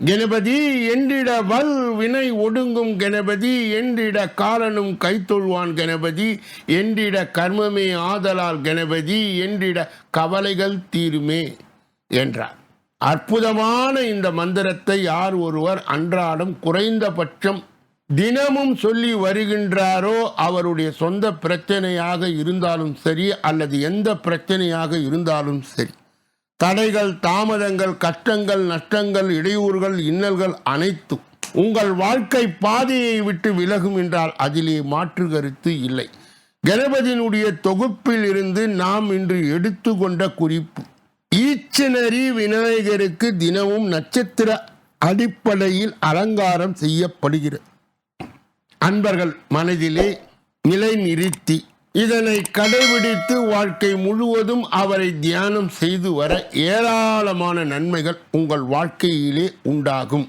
கணபதி என்றிட வல் வினை ஒடுங்கும் கணபதி என்றிட காலனும் கைத்தொழுவான் கணபதி என்றிட கர்மமே ஆதலால் கணபதி என்றிட கவலைகள் தீருமே என்றார். அற்புதமான இந்த மந்திரத்தை யார் ஒருவர் அன்றாடம் குறைந்தபட்சம் தினமும் சொல்லி வருகின்றாரோ அவருடைய சொந்த பிரச்சனையாக இருந்தாலும் சரி அல்லது எந்த பிரச்சனையாக இருந்தாலும் சரி. தடைகள் தாமதங்கள் கஷ்டங்கள் நஷ்டங்கள் இடையூறுகள் இன்னல்கள் அனைத்தும் உங்கள் வாழ்க்கை பாதையை விட்டு விலகும் என்றால் அதிலே மாற்று கருத்து இல்லை. கணபதியினுடைய தொகுப்பில் இருந்து நாம் இன்று எடுத்துக்கொண்ட குறிப்பு ஈச்சனரி விநாயகருக்கு தினமும் நட்சத்திர அடிப்படையில் அலங்காரம் செய்யப்படுகிறது. அன்பர்கள் மனதிலே நிலை நிறுத்தி இதனை கடைபிடித்து வாழ்க்கை முழுவதும் அவரை தியானம் செய்து வர ஏராளமான நன்மைகள் உங்கள் வாழ்க்கையிலே உண்டாகும்.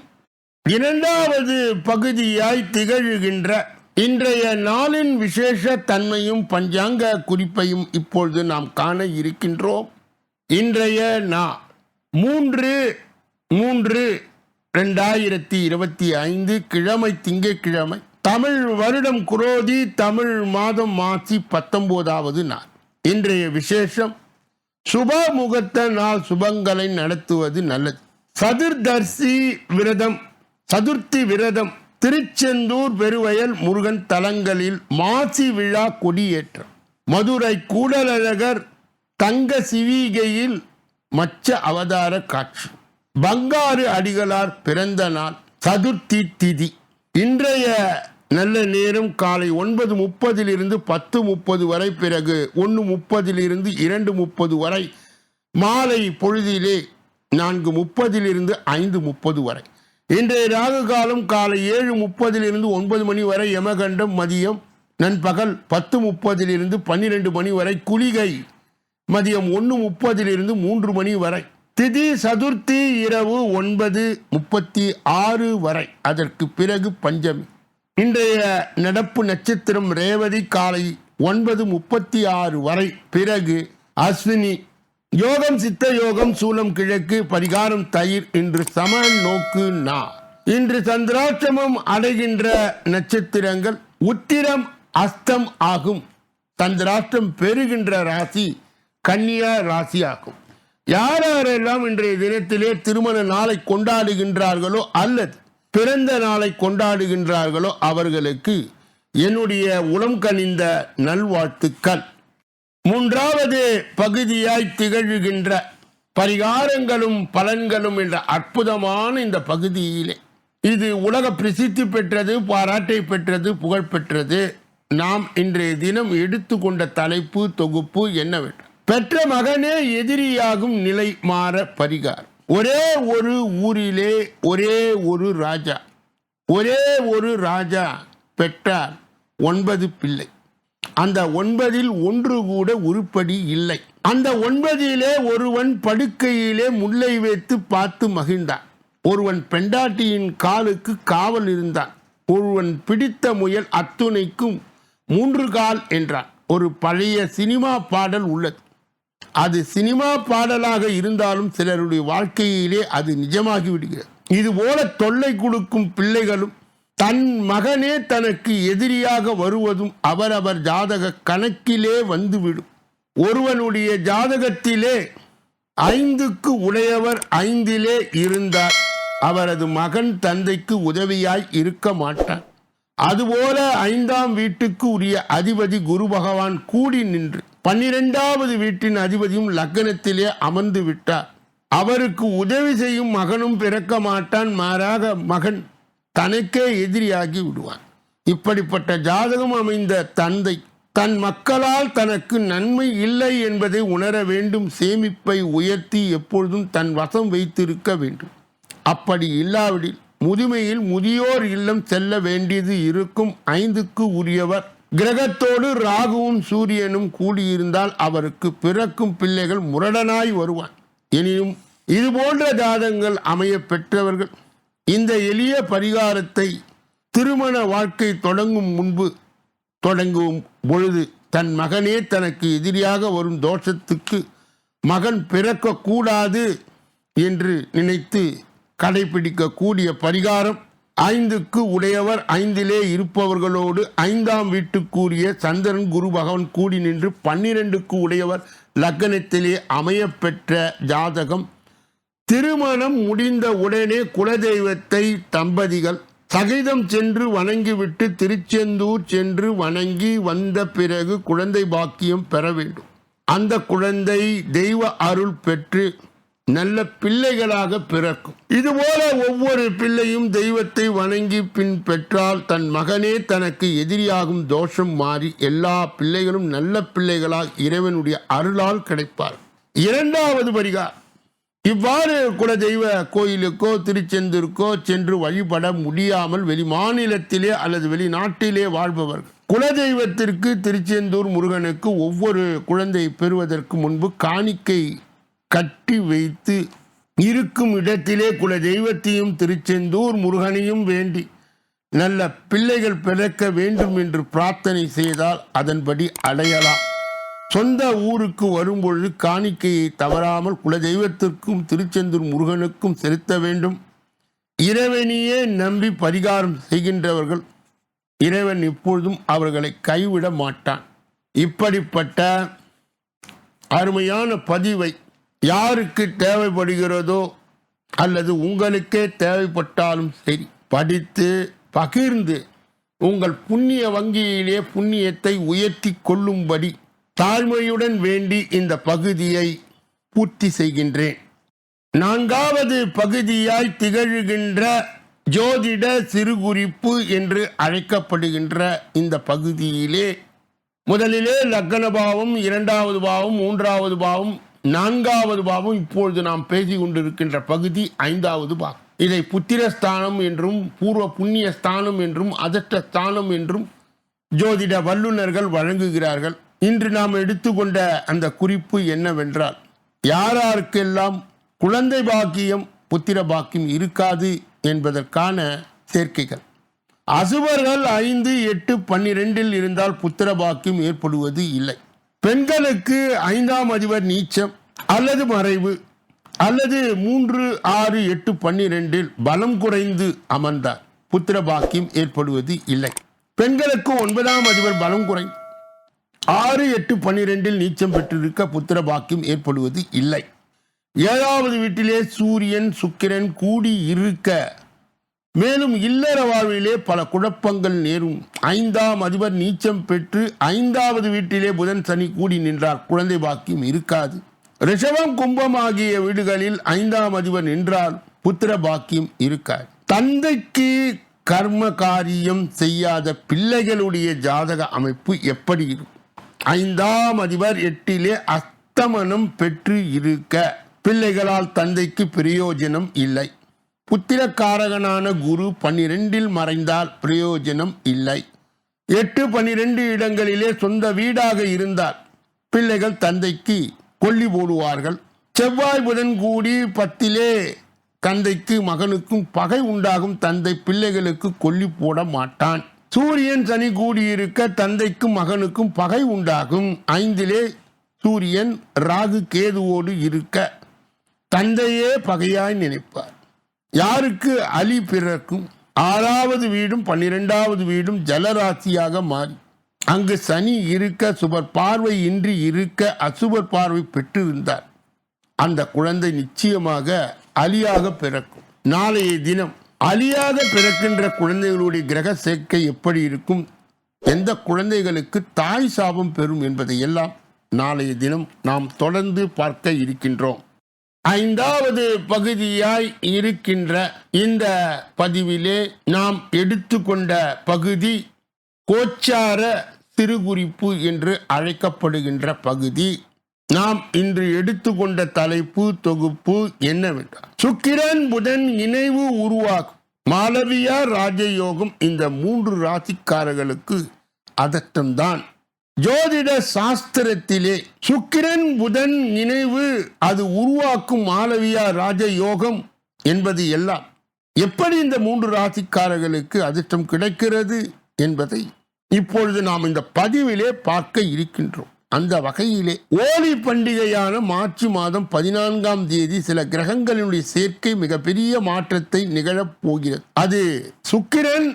இரண்டாவது பகுதியாய் திகழ்கின்ற இன்றைய நாளின் விசேஷ தன்மையும் பஞ்சாங்க குறிப்பையும் இப்பொழுது நாம் காண இருக்கின்றோம். இன்றைய நா மூன்று மூன்று ரெண்டாயிரத்தி இருபத்தி ஐந்து கிழமை திங்கட்கிழமை தமிழ் வருடம் குரோதி தமிழ் மாதம் மாசி பத்தொன்பதாவது நாள். இன்றைய விசேஷம் சுப முகத்த நாள் சுபங்களை நடத்துவது நல்லது. சதுர்தர்சி விரதம் சதுர்த்தி விரதம் திருச்செந்தூர் பெருவயல் முருகன் தலங்களில் மாசி விழா கொடியேற்றம். மதுரை கூடலழகர் தங்க சிவிகையில் மச்ச அவதார காட்சி. பங்காறு அடிகளார் பிறந்த நாள் சதுர்த்தி திதி. இன்றைய நல்ல நேரம் காலை ஒன்பது முப்பதிலிருந்து பத்து முப்பது வரை பிறகு ஒன்று முப்பதிலிருந்து இரண்டு முப்பது வரை. மாலை பொழுதிலே நான்கு முப்பதிலிருந்து ஐந்து முப்பது வரை. இன்றைய ராகு காலம் காலை ஏழு முப்பதிலிருந்து ஒன்பது மணி வரை யமகண்டம் மதியம். நண்பகல் பத்து முப்பதிலிருந்து பன்னிரெண்டு மணி வரை குளிகை மதியம் ஒன்று முப்பதிலிருந்து மூன்று மணி வரை. திதி சதுர்த்தி இரவு ஒன்பது முப்பத்தி ஆறு வரை. அதற்கு பிறகு பஞ்சமி. இன்றைய நடப்பு நட்சத்திரம் ரேவதி காலை ஒன்பது முப்பத்தி ஆறு வரை. பிறகு அஸ்வினி. யோகம் சித்த யோகம் சூலம் கிழக்கு பரிகாரம் தயிர் இன்று சம நோக்கு நா. இன்று சந்திராட்சமம் அடைகின்ற நட்சத்திரங்கள் உத்திரம் அஸ்தம் ஆகும். சந்திராஷ்டம் பெறுகின்ற ராசி கன்னியா ராசி ஆகும் யார் யாரெல்லாம் இன்றைய தினத்திலே திருமண நாளை கொண்டாடுகின்றார்களோ அல்லது பிறந்த நாளை கொண்டாடுகின்றார்களோ அவர்களுக்கு என்னுடைய உளம் கனிந்த நல்வாழ்த்துக்கள். மூன்றாவது பகுதியாய் திகழ்கின்ற பரிகாரங்களும் பலன்களும் என்ற அற்புதமான இந்த பகுதியிலே. இது உலக பிரசித்தி பெற்றது பாராட்டை பெற்றது புகழ் பெற்றது. நாம் இன்றைய தினம் எடுத்துக்கொண்ட தலைப்பு தொகுப்பு என்னவென்று. பெற்ற மகனே எதிரியாகும் நிலை மாற பரிகார் ஒரே ஒரு ஊரிலே ஒரே ஒரு ராஜா ஒரே ஒரு ராஜா பெற்றார் ஒன்பது பிள்ளை. அந்த ஒன்பதில் ஒன்று கூட உருப்படி இல்லை. அந்த ஒன்பதிலே ஒருவன் படுக்கையிலே முல்லை வைத்து பார்த்து மகிழ்ந்தான். ஒருவன் பெண்டாட்டியின் காலுக்கு காவல் இருந்தான். ஒருவன் பிடித்த முயல் அத்துணைக்கும் மூன்று கால் என்றான். ஒரு பழைய சினிமா பாடல் உள்ளது. அது சினிமா பாடலாக இருந்தாலும் சிலருடைய வாழ்க்கையிலே அது நிஜமாகி விடுகிறது இது போல தொல்லை கொடுக்கும் பிள்ளைகளும் தன் மகனே தனக்கு எதிரியாக வருவதும் அவரவர் ஜாதக கணக்கிலே வந்துவிடும். ஒருவனுடைய ஜாதகத்திலே ஐந்துக்கு உடையவர் ஐந்திலே இருந்தார். அவரது மகன் தந்தைக்கு உதவியாய் இருக்க மாட்டார் அதுபோல ஐந்தாம் வீட்டுக்கு உரிய அதிபதி குரு பகவான் கூடி நின்று பன்னிரெண்டாவது வீட்டின் அதிபதியும் லக்னத்திலே அமர்ந்து விட்டார். அவருக்கு உதவி செய்யும் மகனும் பிறக்க மாட்டான். மாறாக மகன் தனக்கே எதிரியாகி விடுவான். இப்படிப்பட்ட ஜாதகம் அமைந்த தந்தை தன் மக்களால் தனக்கு நன்மை இல்லை என்பதை உணர வேண்டும். சேமிப்பை உயர்த்தி எப்பொழுதும் தன் வசம் வைத்திருக்க வேண்டும். அப்படி இல்லாவிடில் முதுமையில் முதியோர் இல்லம் செல்ல வேண்டியது இருக்கும். ஐந்துக்கு உரியவர். கிரகத்தோடு ராகுவும் சூரியனும் கூடியிருந்தால் அவருக்கு பிறக்கும் பிள்ளைகள் முரடனாய் வருவான் எனினும் இது போன்ற ஜாதங்கள் அமைய பெற்றவர்கள் இந்த எளிய பரிகாரத்தை திருமண வாழ்க்கை தொடங்கும் முன்பு தொடங்கும் பொழுது தன் மகனே தனக்கு எதிரியாக வரும் தோஷத்துக்கு மகன் பிறக்கக்கூடாது என்று நினைத்து கடைபிடிக்கக்கூடிய பரிகாரம் ஐந்துக்கு உடையவர் ஐந்திலே இருப்பவர்களோடு ஐந்தாம் வீட்டுக்குரிய சந்திரன் குரு பகவான் கூடி நின்று பன்னிரெண்டுக்கு உடையவர் லக்னத்திலே அமையப்பெற்ற ஜாதகம். திருமணம் முடிந்த உடனே குலதெய்வத்தை தம்பதிகள் சகிதம் சென்று வணங்கிவிட்டு திருச்செந்தூர் சென்று வணங்கி வந்த பிறகு குழந்தை பாக்கியம் பெற வேண்டும். அந்த குழந்தை தெய்வ அருள் பெற்று நல்ல பிள்ளைகளாக பிறக்கும். இதுபோல ஒவ்வொரு பிள்ளையும் தெய்வத்தை வணங்கி பின் பெற்றால் தன் மகனே தனக்கு எதிரியாகும் தோஷம் மாறி எல்லா பிள்ளைகளும் நல்ல பிள்ளைகளால் இறைவனுடைய அருளால் கிடைப்பார். இரண்டாவது பரிகார் இவ்வாறு குலதெய்வ கோயிலுக்கோ திருச்செந்தூருக்கோ சென்று வழிபட முடியாமல் வெளி மாநிலத்திலே அல்லது வெளிநாட்டிலே வாழ்பவர்கள். குலதெய்வத்திற்கு திருச்செந்தூர் முருகனுக்கு ஒவ்வொரு குழந்தை பெறுவதற்கு முன்பு காணிக்கை கட்டி வைத்து இருக்கும் இடத்திலே குல தெய்வத்தையும் திருச்செந்தூர் முருகனையும் வேண்டி நல்ல பிள்ளைகள் பிறக்க வேண்டும் என்று பிரார்த்தனை செய்தால் அதன்படி அடையலாம். சொந்த ஊருக்கு வரும்பொழுது காணிக்கையை தவறாமல் குலதெய்வத்திற்கும் திருச்செந்தூர் முருகனுக்கும் செலுத்த வேண்டும். இறைவனையே நம்பி பரிகாரம் செய்கின்றவர்கள் இறைவன் இப்பொழுதும் அவர்களை கைவிட மாட்டான். இப்படிப்பட்ட அருமையான பதிவை யாருக்கு தேவைப்படுகிறதோ அல்லது உங்களுக்கே தேவைப்பட்டாலும் சரி படித்து பகிர்ந்து உங்கள் புண்ணிய வங்கியிலே புண்ணியத்தை உயர்த்தி கொள்ளும்படி தாழ்மையுடன் வேண்டி இந்த பகுதியை பூர்த்தி செய்கின்றேன். நான்காவது பகுதியாய் திகழ்கின்ற ஜோதிட சிறுகுறிப்பு என்று அழைக்கப்படுகின்ற இந்த பகுதியிலே முதலிலே லக்ன பாவம் இரண்டாவது பாவம் மூன்றாவது பாவம் நான்காவது பாவம் இப்பொழுது நாம் பேசி கொண்டிருக்கின்ற பகுதி ஐந்தாவது பாவம். இதை புத்திரஸ்தானம் என்றும் பூர்வ புண்ணிய ஸ்தானம் என்றும் அதட்ட ஸ்தானம் என்றும் ஜோதிட வல்லுநர்கள் வழங்குகிறார்கள். இன்று நாம் எடுத்துக்கொண்ட அந்த குறிப்பு என்னவென்றால் யாராருக்கெல்லாம் குழந்தை பாக்கியம் புத்திர பாக்கியம் இருக்காது என்பதற்கான சேர்க்கைகள். அசுவர்கள் ஐந்து எட்டு பன்னிரெண்டில் இருந்தால் புத்திர பாக்கியம் ஏற்படுவது இல்லை. பெண்களுக்கு ஐந்தாம் அதிபர் நீச்சம் அல்லது மறைவு அல்லது மூன்று ஆறு எட்டு பன்னிரெண்டில் பலம் குறைந்து அமர்ந்தார். புத்திர பாக்கியம் ஏற்படுவது இல்லை. பெண்களுக்கு ஒன்பதாம் அதிபர் பலம் குறை. ஆறு எட்டு பன்னிரெண்டில் நீச்சம் பெற்றிருக்க புத்திர பாக்கியம் ஏற்படுவது இல்லை. ஏழாவது வீட்டிலே சூரியன் சுக்கிரன் கூடி இருக்க மேலும் இல்லற வாழ்விலே பல குழப்பங்கள் நேரும். ஐந்தாம் அதிபர் நீச்சம் பெற்று ஐந்தாவது வீட்டிலே புதன் சனி கூடி நின்றார். குழந்தை பாக்கியம் இருக்காது. ரிஷபம் கும்பம் ஆகிய வீடுகளில் ஐந்தாம் அதிபர் நின்றால் புத்திர பாக்கியம் இருக்காது. தந்தைக்கு கர்ம காரியம் செய்யாத பிள்ளைகளுடைய ஜாதக அமைப்பு எப்படி இருக்கும்? ஐந்தாம் அதிபர் எட்டிலே அஸ்தமனம் பெற்று இருக்க. பிள்ளைகளால் தந்தைக்கு பிரயோஜனம் இல்லை. புத்திரக்காரகனான குரு பன்னிரெண்டில் மறைந்தால் பிரயோஜனம் இல்லை. எட்டு பன்னிரெண்டு இடங்களிலே சொந்த வீடாக இருந்தால் பிள்ளைகள் தந்தைக்கு கொல்லி போடுவார்கள். செவ்வாய் புதன் கூடி பத்திலே தந்தைக்கு மகனுக்கும் பகை உண்டாகும். தந்தை பிள்ளைகளுக்கு கொல்லி போட மாட்டான். சூரியன் சனி கூடியிருக்க தந்தைக்கும் மகனுக்கும் பகை உண்டாகும். ஐந்திலே சூரியன் ராகு கேதுவோடு இருக்க. தந்தையே பகையாய் நினைப்பார். யாருக்கு அலி பிறக்கும்? ஆறாவது வீடும் பன்னிரெண்டாவது வீடும் ஜலராசியாக மாறி. அங்கு சனி இருக்க சுபர் பார்வை இன்றி இருக்க அசுபர் பார்வை பெற்றிருந்தார். அந்த குழந்தை நிச்சயமாக அலியாக பிறக்கும். நாளைய தினம் அலியாக பிறக்கின்ற குழந்தைகளுடைய கிரக சேர்க்கை எப்படி இருக்கும்? எந்த குழந்தைகளுக்கு தாய் சாபம் பெறும் என்பதை எல்லாம் நாளைய தினம் நாம் தொடர்ந்து பார்க்க இருக்கின்றோம். ஐந்தாவது பகுதியாய் இருக்கின்ற இந்த பதிவிலே நாம் எடுத்துக்கொண்ட பகுதி கோச்சார சிறுகுறிப்பு என்று அழைக்கப்படுகின்ற பகுதி. நாம் இன்று எடுத்துக்கொண்ட தலைப்பு தொகுப்பு என்னவென்றால் சுக்கிரன் புதன் இணைவு உருவாகும். மாளவியா ராஜயோகம் இந்த மூன்று ராசிக்காரர்களுக்கு அதட்டம்தான். ஜோதிட சாஸ்திரத்திலே சுக்கிரன் புதன் இணைவு அது உருவாக்கும் மாளவியா ராஜயோகம் என்பது எல்லாம். எப்படி இந்த மூன்று ராசிக்காரர்களுக்கு அதிர்ஷ்டம் கிடைக்கிறது என்பதை இப்பொழுது நாம் இந்த பதிவிலே பார்க்க இருக்கின்றோம். அந்த வகையிலே ஓலி பண்டிகையான மார்ச் மாதம் பதினான்காம் தேதி சில கிரகங்களினுடைய சேர்க்கை மிகப்பெரிய மாற்றத்தை நிகழப் போகிறது. அது சுக்கிரன்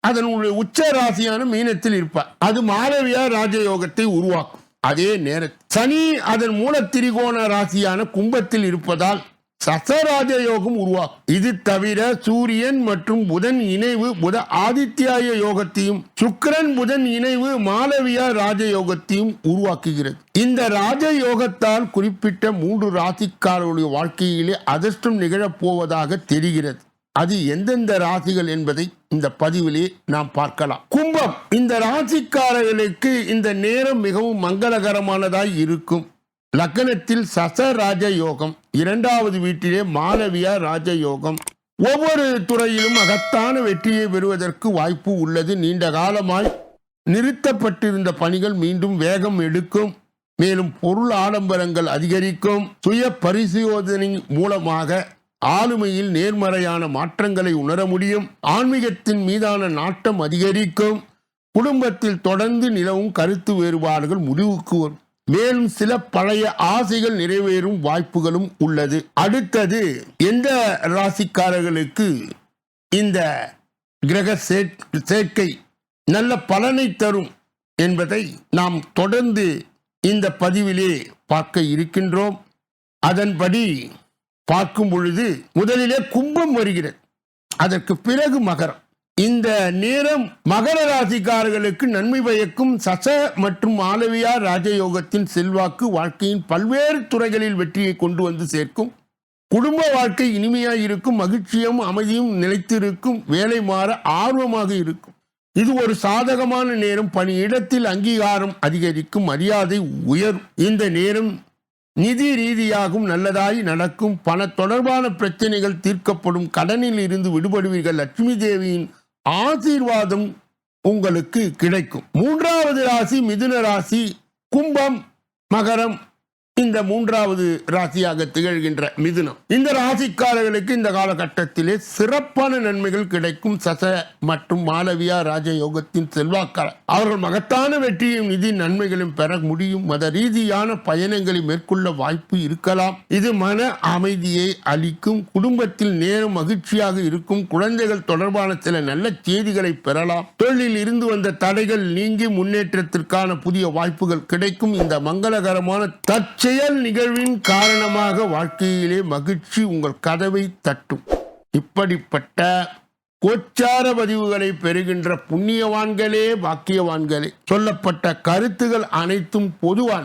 அதனுடைய உச்ச ராசியான மீனத்தில் இருப்பார். அது மாளவியா ராஜயோகத்தை உருவாக்கும். அதே நேரத்தில் சனி அதன் மூல திரிகோண ராசியான கும்பத்தில் இருப்பதால் சசராஜ யோகம் உருவாகும் இது தவிர சூரியன் மற்றும் புதன் இணைவு புத ஆதித்யாய யோகத்தையும் சுக்கரன் புதன் இணைவு மாலவியா ராஜயோகத்தையும் உருவாக்குகிறது. இந்த ராஜயோகத்தால் குறிப்பிட்ட மூன்று ராசிக்காரர்களுடைய வாழ்க்கையிலே அதிர்ஷ்டம் நிகழப் போவதாக தெரிகிறது. அது எந்தெந்த ராசிகள் என்பதை இந்த பதிவிலே நாம் பார்க்கலாம். கும்பம். இந்த ராசிக்காரர்களுக்கு இந்த நேரம் மிகவும் மங்களகரமானதாய் இருக்கும். லக்னத்தில் சச ராஜ யோகம். இரண்டாவது வீட்டிலே மாலவியா ராஜ யோகம். ஒவ்வொரு துறையிலும் மகத்தான வெற்றியை பெறுவதற்கு வாய்ப்பு உள்ளது. நீண்ட காலமாய் நிறுத்தப்பட்டிருந்த பணிகள் மீண்டும் வேகம் எடுக்கும். மேலும் பொருள் ஆடம்பரங்கள் அதிகரிக்கும். சுய பரிசோதனை மூலமாக ஆளுமையில் நேர்மறையான மாற்றங்களை உணர முடியும். ஆன்மீகத்தின் மீதான நாட்டம் அதிகரிக்கும். குடும்பத்தில் தொடர்ந்து நிலவும் கருத்து வேறுபாடுகள் முடிவுக்கு வரும். மேலும் சில பழைய ஆசைகள் நிறைவேறும் வாய்ப்புகளும் உள்ளது. அடுத்தது எந்த ராசிக்காரர்களுக்கு இந்த கிரக சேர்க்கை நல்ல பலனை தரும் என்பதை நாம் தொடர்ந்து இந்த பதிவிலே பார்க்க இருக்கின்றோம். அதன்படி பார்க்கும் பொழுது முதலிலே கும்பம் வருகிறது. அதற்கு பிறகு மகரம். இந்த நேரம் மகர ராசிக்காரர்களுக்கு நன்மை பயக்கும் சச மற்றும் ஆலவியா ராஜயோகத்தின் செல்வாக்கு வாழ்க்கையின் பல்வேறு துறைகளில் வெற்றியை கொண்டு வந்து சேர்க்கும். குடும்ப வாழ்க்கை இனிமையாக இருக்கும் மகிழ்ச்சியும் அமைதியும் நிலைத்திருக்கும் வேலை மாற ஆர்வமாக இருக்கும். இது ஒரு சாதகமான நேரம் பணியிடத்தில் அங்கீகாரம் அதிகரிக்கும் மரியாதை உயரும். இந்த நேரம் நிதி ரீதியாகவும் நல்லதாய் நடக்கும் பண தொடர்பான பிரச்சனைகள் தீர்க்கப்படும் கடனில் இருந்து விடுபடுவீர்கள். லட்சுமி தேவியின் ஆசீர்வாதம் உங்களுக்கு கிடைக்கும். மூன்றாவது ராசி மிதுன ராசி கும்பம் மகரம். இந்த மூன்றாவது ராசியாக திகழ்கின்ற மிதுனம். இந்த ராசிக்காரர்களுக்கு இந்த காலகட்டத்திலே சிறப்பான நன்மைகள் கிடைக்கும் சச மற்றும் மாலவியா ராஜயோகத்தின் செல்வாக்கார அவர்கள் மகத்தான வெற்றியும் நிதி நன்மைகளும் பெற முடியும். மத ரீதியான பயணங்களை மேற்கொள்ள வாய்ப்பு இருக்கலாம். இது மன அமைதியை அளிக்கும். குடும்பத்தில் நேரம் மகிழ்ச்சியாக இருக்கும். குழந்தைகள் தொடர்பான சில நல்ல செய்திகளை பெறலாம். தொழிலில் இருந்து வந்த தடைகள் நீங்கி முன்னேற்றத்திற்கான புதிய வாய்ப்புகள் கிடைக்கும். இந்த மங்களகரமான தற்செயல் செயல் நிகழ்வின் காரணமாக வாழ்க்கையிலே மகிழ்ச்சி உங்கள் கதவை தட்டும். இப்படிப்பட்ட கோச்சார பதிவுகளை பெறுகின்ற புண்ணியவான்களே பாக்கியவான்களே. சொல்லப்பட்ட கருத்துகள் அனைத்தும் பொதுவான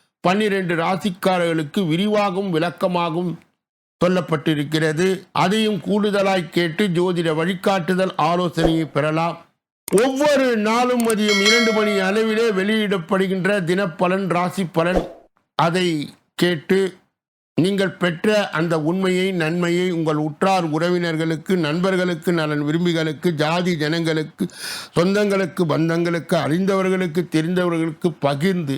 பன்னிரண்டு ராசிக்காரர்களுக்கு விரிவாகவும் விளக்கமாகவும் சொல்லப்பட்டிருக்கிறது. அதையும் கூடுதலாய் கேட்டு ஜோதிட வழிகாட்டுதல் ஆலோசனையை பெறலாம். ஒவ்வொரு நாளும் மதியம் இரண்டு மணி அளவிலே வெளியிடப்படுகின்ற தினப்பலன் ராசி பலன் அதை கேட்டு நீங்கள் பெற்ற அந்த உண்மையை நன்மையை உங்கள் உற்றார் உறவினர்களுக்கு நண்பர்களுக்கு நலன் விரும்பிகளுக்கு ஜாதி ஜனங்களுக்கு சொந்தங்களுக்கு பந்தங்களுக்கு அறிந்தவர்களுக்கு தெரிந்தவர்களுக்கு பகிர்ந்து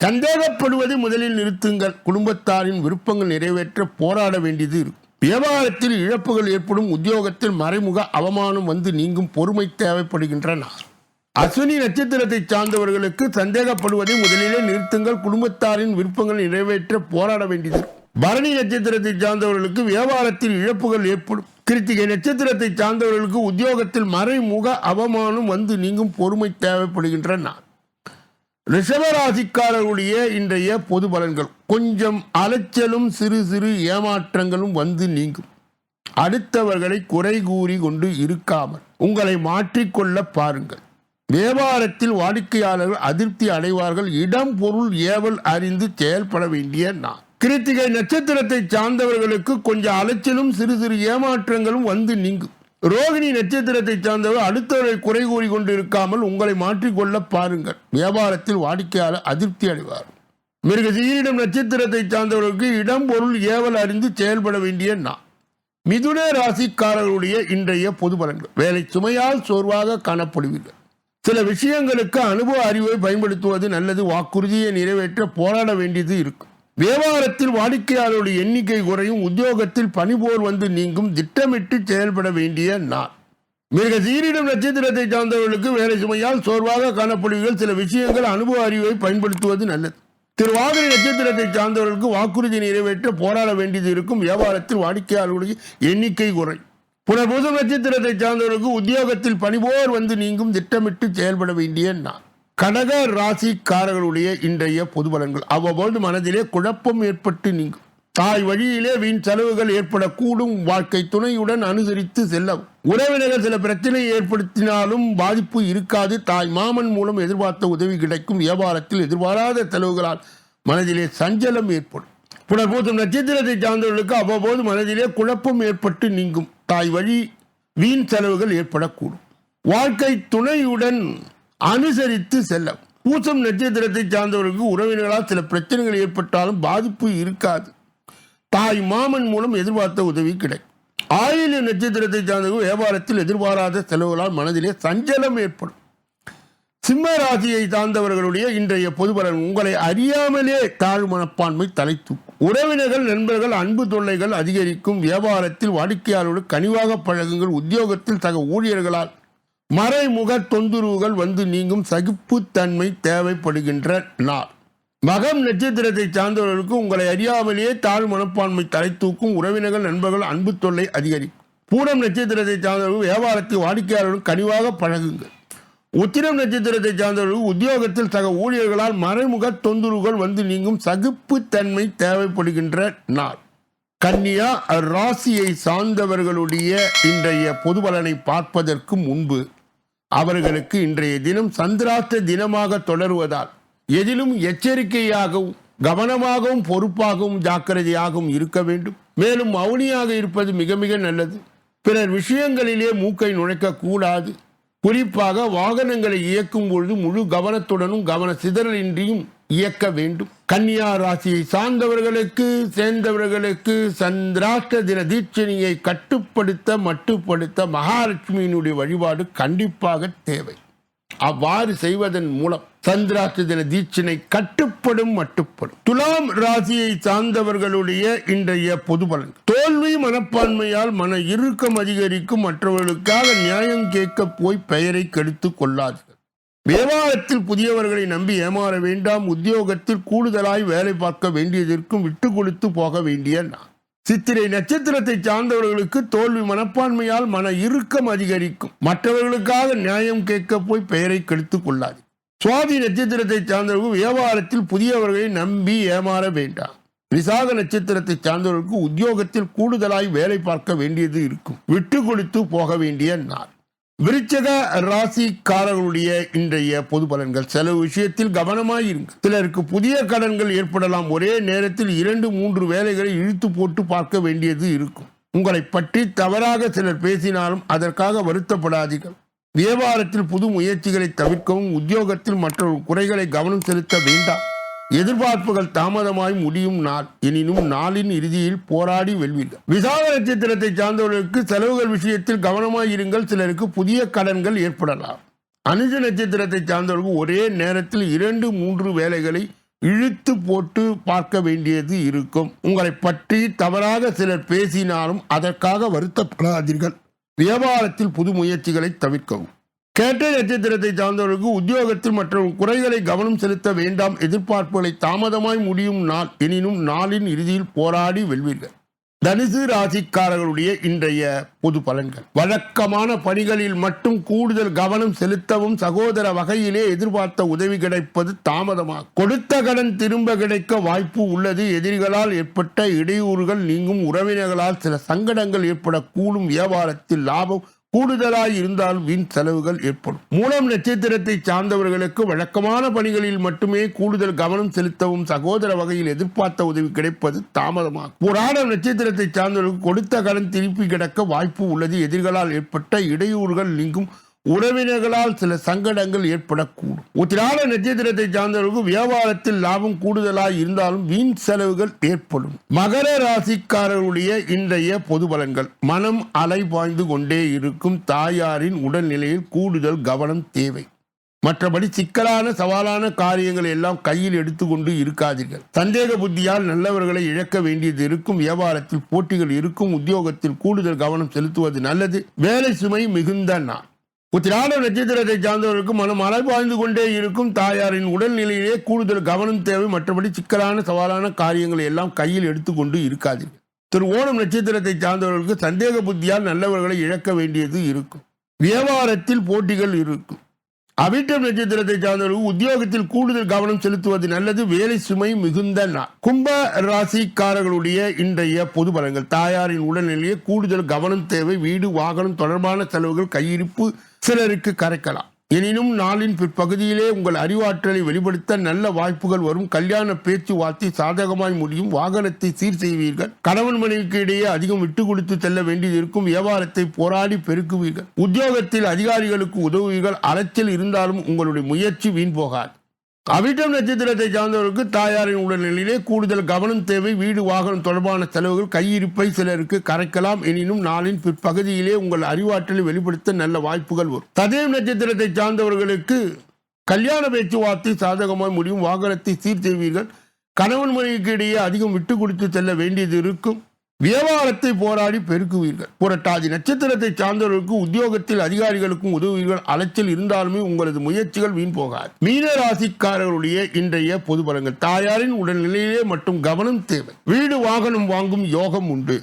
சந்தேகப்படுவது முதலில் நிறுத்துங்கள். குடும்பத்தாரின் விருப்பங்கள் நிறைவேற்ற போராட வேண்டியது இருக்கும். வியாபாரத்தில் இழப்புகள் ஏற்படும். உத்தியோகத்தில் மறைமுக அவமானம் வந்து நீங்கும் பொறுமை தேவைப்படுகின்றன. அஸ்வினி நட்சத்திரத்தை சார்ந்தவர்களுக்கு சந்தேகப்படுவதை முதலிலே நிறுத்துங்கள். குடும்பத்தாரின் விருப்பங்கள் நிறைவேற்ற போராட வேண்டியது பரணி நட்சத்திரத்தை சார்ந்தவர்களுக்கு வியாபாரத்தில் இழப்புகள் ஏற்படும். கிருத்திகை நட்சத்திரத்தை சார்ந்தவர்களுக்கு உத்தியோகத்தில் மறைமுக அவமானம் வந்து நீங்கும் பொறுமை தேவைப்படுகின்றன. ரிஷபராசிக்காரர்களுடைய இன்றைய பொது பலன்கள். கொஞ்சம் அலைச்சலும் சிறு சிறு ஏமாற்றங்களும் வந்து நீங்கும். அடுத்தவர்களை குறை கூறி கொண்டு இருக்காமல் உங்களை மாற்றிக்கொள்ள பாருங்கள். வியாபாரத்தில் வாடிக்கையாளர்கள் அதிருப்தி அடைவார்கள். இடம் பொருள் ஏவல் அறிந்து செயல்பட வேண்டிய நான் கிருத்திகை நட்சத்திரத்தை சார்ந்தவர்களுக்கு கொஞ்சம் அலைச்சலும் சிறு சிறு ஏமாற்றங்களும் வந்து நீங்கும். ரோகிணி நட்சத்திரத்தை சார்ந்தவர் அடுத்தவரை குறை கூறி கொண்டு இருக்காமல் உங்களை மாற்றிக்கொள்ள பாருங்கள். வியாபாரத்தில் வாடிக்கையாளர் அதிருப்தி அடைவார். மிருக சீரிடம் நட்சத்திரத்தை சார்ந்தவர்களுக்கு இடம் பொருள் ஏவல் அறிந்து செயல்பட வேண்டிய நான் மிதுன ராசிக்காரர்களுடைய இன்றைய பொது பலன்கள். வேலை சுமையால் சோர்வாக காணப்படுவீர்கள். சில விஷயங்களுக்கு அனுபவ அறிவை பயன்படுத்துவது நல்லது. வாக்குறுதியை நிறைவேற்ற போராட வேண்டியது இருக்கும். வியாபாரத்தில் வாடிக்கையாளருடைய எண்ணிக்கை குறையும் உத்தியோகத்தில் பணிபோர் வந்து நீங்கும் திட்டமிட்டு செயல்பட வேண்டிய நாள். மிக சீரிடம் நட்சத்திரத்தை சார்ந்தவர்களுக்கு வேலை சுமையால் சோர்வாக காணப்படுவீர்கள். சில விஷயங்கள் அனுபவ அறிவை பயன்படுத்துவது நல்லது. திருவாதிரை நட்சத்திரத்தை சார்ந்தவர்களுக்கு வாக்குறுதி நிறைவேற்ற போராட வேண்டியது இருக்கும். வியாபாரத்தில் வாடிக்கையாளர்களுடைய எண்ணிக்கை குறை. புனர்பூசம் நட்சத்திரத்தை சார்ந்தவர்களுக்கு உத்தியோகத்தில் பணிபோர் வந்து நீங்கும் திட்டமிட்டு செயல்பட வேண்டிய நாள். கடக ராசிக்காரர்களுடைய இன்றைய பொது பலன்கள். அவ்வப்போது மனதிலே குழப்பம் ஏற்பட்டு நீங்கும் தாய் வழியிலே வீண் செலவுகள் ஏற்படக்கூடும். வாழ்க்கை துணையுடன் அனுசரித்து செல்லவும் உறவினர்கள் சில பிரச்சனை ஏற்படுத்தினாலும் பாதிப்பு இருக்காது. தாய் மாமன் மூலம் எதிர்பார்த்த உதவி கிடைக்கும். வியாபாரத்தில் எதிர்பாராத செலவுகளால் மனதிலே சஞ்சலம் ஏற்படும். புனர்பூசம் நட்சத்திரத்தை சார்ந்தவர்களுக்கு அவ்வப்போது மனதிலே குழப்பம் ஏற்பட்டு நீங்கும். தாய் வழி வீண் செலவுகள் ஏற்படக்கூடும். வாழ்க்கை துணையுடன் அனுசரித்து செல்ல பூசம் நட்சத்திரத்தை சார்ந்தவர்களுக்கு உறவினர்களால் சில பிரச்சனைகள் ஏற்பட்டாலும் பாதிப்பு இருக்காது. தாய் மாமன் மூலம் எதிர்பார்த்த உதவி கிடைக்கும். ஆயுள நட்சத்திரத்தை சார்ந்தவர்கள் வியாபாரத்தில் எதிர்பாராத செலவுகளால் மனதிலே சஞ்சலம் ஏற்படும். சிம்ம ராசியை சார்ந்தவர்களுடைய இன்றைய பொதுபலன் உங்களை அறியாமலே தாழ் மனப்பான்மை தலை தூக்கும். உறவினர்கள் நண்பர்கள் அன்பு தொல்லைகள் அதிகரிக்கும். வியாபாரத்தில் வாடிக்கையாளரோடு கனிவாக பழகுங்கள். உத்தியோகத்தில் சக ஊழியர்களால் மறைமுக தொந்தரவுகள் வந்து நீங்கும் சகிப்புத்தன்மை தேவைப்படுகின்ற நாள். மகம் நட்சத்திரத்தை சார்ந்தவர்களுக்கு உங்களை அறியாமலேயே தாழ் மனப்பான்மை தலை தூக்கும் உறவினர்கள் நண்பர்கள் அன்பு தொல்லை அதிகரிக்கும். பூரம் நட்சத்திரத்தை சார்ந்தவர்கள் வியாபாரத்தில் வாடிக்கையாளர்களும் கனிவாக பழகுங்கள். உத்திரம் நட்சத்திரத்தை சார்ந்தவர்கள் உத்தியோகத்தில் சக ஊழியர்களால் மறைமுக தொந்தரவுகள் வந்து நீங்கும் சகிப்புத்தன்மை தேவைப்படுகின்ற நாள். கன்னியா ராசியை சார்ந்தவர்களுடைய இன்றைய பொது பலனை பார்ப்பதற்கு முன்பு அவர்களுக்கு இன்றைய தினம் சந்திராஷ்ட தினமாக தொடருவதால் எதிலும் எச்சரிக்கையாகவும் கவனமாகவும் பொறுப்பாகவும் ஜாக்கிரதையாகவும் இருக்க வேண்டும். மேலும் மௌனியாக இருப்பது மிக மிக நல்லது. பிறர் விஷயங்களிலே மூக்கை நுழைக்க கூடாது குறிப்பாக வாகனங்களை இயக்கும் பொழுது முழு கவனத்துடனும் கவன சிதறலின்றியும் இயக்க வேண்டும். கன்னியா ராசியை சார்ந்தவர்களுக்கு சேர்ந்தவர்களுக்கு சந்திராஷ்ட தின தீட்சணியை கட்டுப்படுத்த மட்டுப்படுத்த மகாலட்சுமியினுடைய வழிபாடு கண்டிப்பாக தேவை. அவ்வாறு செய்வதன் மூலம் சந்திராஷ்ட தின தீட்சினை கட்டுப்படும் மட்டுப்படும். துலாம் ராசியை சார்ந்தவர்களுடைய இன்றைய பொது பலன். தோல்வி மனப்பான்மையால் மன இறுக்கம் அதிகரிக்கும் மற்றவர்களுக்காக நியாயம் கேட்க போய் பெயரை கெடுத்து கொள்ளாதீர்கள். வியாபாரத்தில் புதியவர்களை நம்பி ஏமாற வேண்டாம். உத்தியோகத்தில் கூடுதலாய் வேலை பார்க்க வேண்டியதற்கும் விட்டு கொடுத்து போக வேண்டிய நான் சித்திரை நட்சத்திரத்தை சார்ந்தவர்களுக்கு தோல்வி மனப்பான்மையால் மன இறுக்கம் அதிகரிக்கும். மற்றவர்களுக்காக நியாயம் கேட்க போய் பெயரை கெடுத்துக் கொள்ளாது. சுவாதி நட்சத்திரத்தை சார்ந்தவர்கள் வியாபாரத்தில் புதியவர்களை நம்பி ஏமாற வேண்டாம். விசாக நட்சத்திரத்தை சார்ந்தவர்களுக்கு உத்தியோகத்தில் கூடுதலாய் வேலை பார்க்க வேண்டியது இருக்கும். விட்டு கொடுத்து போக வேண்டிய நாள். விருச்சக ராசிக்காரர்களுடைய இன்றைய பொது பலன்கள். செலவு விஷயத்தில் கவனமாயிருங்கள் சிலருக்கு புதிய கடன்கள் ஏற்படலாம். ஒரே நேரத்தில் இரண்டு மூன்று வேலைகளை இழுத்து போட்டு பார்க்க வேண்டியது இருக்கும். உங்களை பற்றி தவறாக சிலர் பேசினாலும் அதற்காக வருத்தப்படாதீர்கள். வியாபாரத்தில் புது முயற்சிகளை தவிர்க்கவும் உத்தியோகத்தில் மற்றொரு குறைகளை கவனம் செலுத்த வேண்டாம். எதிர்பார்ப்புகள் தாமதமாய் முடியும் நாள். எனினும் நாளின் இறுதியில் போராடி வெல்வீர்கள் விசாக நட்சத்திரத்தை சார்ந்தவர்களுக்கு செலவுகள் விஷயத்தில் கவனமாய் இருங்கள். சிலருக்கு புதிய கடன்கள் ஏற்படலாம். அனுஜ நட்சத்திரத்தை சார்ந்தவர்கள் ஒரே நேரத்தில் இரண்டு மூன்று வேலைகளை இழுத்து போட்டு பார்க்க வேண்டியது இருக்கும். உங்களை பற்றி தவறாக சிலர் பேசினாலும் அதற்காக வருத்தப்படாதீர்கள். வியாபாரத்தில் புது முயற்சிகளை தவிர்க்கவும். கேட்ட நட்சத்திரத்தை சார்ந்தவர்களுக்கு உத்தியோகத்தில் மற்றும் குறைகளை கவனம் செலுத்த வேண்டாம் எதிர்பார்ப்புகளை தாமதமாய் முடியும் நாள் எனினும் நாளின் இறுதியில் போராடி வெல்வீர்கள். தனுசு ராசிக்காரர்களுடைய இன்றைய பொது பலன்கள். வழக்கமான பணிகளில் மட்டும் கூடுதல் கவனம் செலுத்தவும் சகோதர வகையிலே எதிர்பார்த்த உதவி கிடைப்பது தாமதமாக கொடுத்த கடன் திரும்ப கிடைக்க வாய்ப்பு உள்ளது. எதிரிகளால் ஏற்பட்ட இடையூறுகள் நீங்கும். உறவினர்களால் சில சங்கடங்கள் ஏற்படக்கூடும். வியாபாரத்தில் லாபம் கூடுதலாய் இருந்தால் வீண் செலவுகள் ஏற்படும். மூலம் நட்சத்திரத்தை சார்ந்தவர்களுக்கு வழக்கமான பணிகளில் மட்டுமே கூடுதல் கவனம் செலுத்தவும் சகோதர வகையில் எதிர்பார்த்த உதவி கிடைப்பது தாமதமாகும். புராண நட்சத்திரத்தை சார்ந்தவர்களுக்கு கொடுத்த கடன் திருப்பி கிடக்க வாய்ப்பு உள்ளது. எதிர்களால் ஏற்பட்ட இடையூறுகள் நீங்கும். உறவினர்களால் சில சங்கடங்கள் ஏற்படக்கூடும். உத்திராட நட்சத்திரத்தை சார்ந்தவர்களுக்கு வியாபாரத்தில் லாபம் கூடுதலாக இருந்தாலும் வீண் செலவுகள் ஏற்படும். மகர ராசிக்காரர்களுடைய இன்றைய பொது பலன்கள். மனம் அலை பாய்ந்து கொண்டே இருக்கும் தாயாரின் உடல்நிலையில் கூடுதல் கவனம் தேவை. மற்றபடி சிக்கலான சவாலான காரியங்களை எல்லாம் கையில் எடுத்துக்கொண்டு இருக்காதீர்கள். சந்தேக புத்தியால் நல்லவர்களை இழக்க வேண்டியது இருக்கும். வியாபாரத்தில் போட்டிகள் இருக்கும். உத்தியோகத்தில் கூடுதல் கவனம் செலுத்துவது நல்லது. வேலை சுமை மிகுந்த நாள். உத்திராட நட்சத்திரத்தை சார்ந்தவர்களுக்கு மனம் அலைபாய்ந்து கொண்டே இருக்கும் தாயாரின் உடல்நிலையிலே கூடுதல் கவனம் தேவை. மற்றபடி சிக்கலான சவாலான காரியங்களை எல்லாம் கையில் எடுத்துக்கொண்டு இருக்காது திரு ஓணம் நட்சத்திரத்தை சார்ந்தவர்களுக்கு சந்தேக புத்தியால் நல்லவர்களை இழக்க வேண்டியது இருக்கும். வியாபாரத்தில் போட்டிகள் இருக்கும். அவிட்டம் நட்சத்திரத்தை சார்ந்தவர்கள் உத்தியோகத்தில் கூடுதல் கவனம் செலுத்துவது நல்லது வேலை சுமை மிகுந்த கும்ப ராசிக்காரர்களுடைய இன்றைய பொது பலங்கள் தாயாரின் உடல்நிலையை கூடுதல் கவனம் தேவை வீடு வாகனம் தொடர்பான செலவுகள் கையிருப்பு சிலருக்கு கரைக்கலாம். எனினும் நாளின் பிற்பகுதியிலே உங்கள் அறிவாற்றலை வெளிப்படுத்த நல்ல வாய்ப்புகள் வரும். கல்யாண பேச்சுவார்த்தை சாதகமாய் முடியும். வாகனத்தை சீர் செய்வீர்கள். கணவன் மனைவிக்கு இடையே அதிகம் விட்டு கொடுத்து செல்ல வேண்டியது இருக்கும். வியாபாரத்தை போராடி பெருக்குவீர்கள். உத்தியோகத்தில் அதிகாரிகளுக்கு உதவுவீர்கள். அலைச்சல் இருந்தாலும் உங்களுடைய முயற்சி வீண் போகாது. அவிட்டம் நட்சத்திரத்தை சார்ந்தவர்களுக்கு தாயாரின் உடல்நிலையிலே கூடுதல் கவனம் தேவை. வீடு வாகனம் தொடர்பான செலவுகள் கையிருப்பை சிலருக்கு கரைக்கலாம். எனினும் நாளின் பிற்பகுதியிலே உங்கள் அறிவாற்றலை வெளிப்படுத்த நல்ல வாய்ப்புகள் வரும். ததேவ் நட்சத்திரத்தை சார்ந்தவர்களுக்கு கல்யாண பேச்சுவார்த்தை சாதகமாய் முடியும். வாகனத்தை சீர் செய்வீர்கள் கணவன் மனைவிக்கு இடையே அதிகம் விட்டு கொடுத்து செல்ல வேண்டியது இருக்கும். வியாபாரத்தை போராடி பெருக்குவீர்கள். புரட்டாதி நட்சத்திரத்தை சார்ந்தவர்களுக்கு உத்தியோகத்தில் அதிகாரிகளுக்கும் உதவுவீர்கள். அலைச்சல் இருந்தாலுமே உங்களது முயற்சிகள் வீண் போகாது. மீன ராசிக்காரர்களுடைய இன்றைய பொது பலங்கள் தாயாரின் உடல்நிலையிலே மட்டும் கவனம் தேவை. வீடு வாகனம் வாங்கும் யோகம் உண்டு.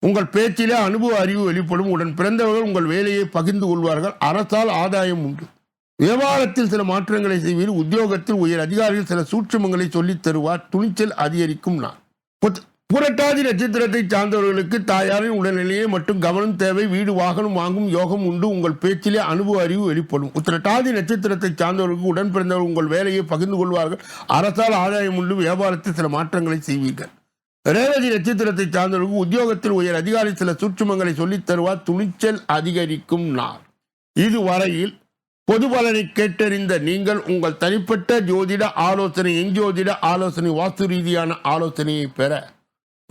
உங்கள் பேச்சிலே அனுபவ அறிவு வெளிப்படும். உடன் பிறந்தவர்கள் உங்கள் வேலையை பகிர்ந்து கொள்வார்கள். அரசால் ஆதாயம் உண்டு. வியாபாரத்தில் சில மாற்றங்களை செய்வீர் உத்தியோகத்தில் உயர் அதிகாரிகள் சில சூட்சமங்களை சொல்லித் தருவார். துணிச்சல் அதிகரிக்கும் நான் புரட்டாதி நட்சத்திரத்தை சார்ந்தவர்களுக்கு தாயாரின் உடல்நிலையை மட்டும் கவனம் தேவை வீடு வாகனம் வாங்கும் யோகம் உண்டு. உங்கள் பேச்சிலே அனுபவ அறிவு வெளிப்படும். உத்திரட்டாதி நட்சத்திரத்தை சார்ந்தவர்களுக்கு உடன் பிறந்தவர் உங்கள் வேலையை பகிர்ந்து கொள்வார்கள். அரசால் ஆதாயம் உண்டு. வியாபாரத்தில் சில மாற்றங்களை செய்வீர்கள். ரேவதி நட்சத்திரத்தை சார்ந்தவர்களுக்கு உத்தியோகத்தில் உயர் அதிகாரி சில சூட்சுமங்களை சொல்லித் தருவார். துணிச்சல் அதிகரிக்கும் நாள். இதுவரையில் பொது பலனை கேட்டறிந்த நீங்கள் உங்கள் தனிப்பட்ட ஜோதிட ஆலோசனை எஞ்சோதிட ஆலோசனை வாஸ்து ரீதியான ஆலோசனையை பெற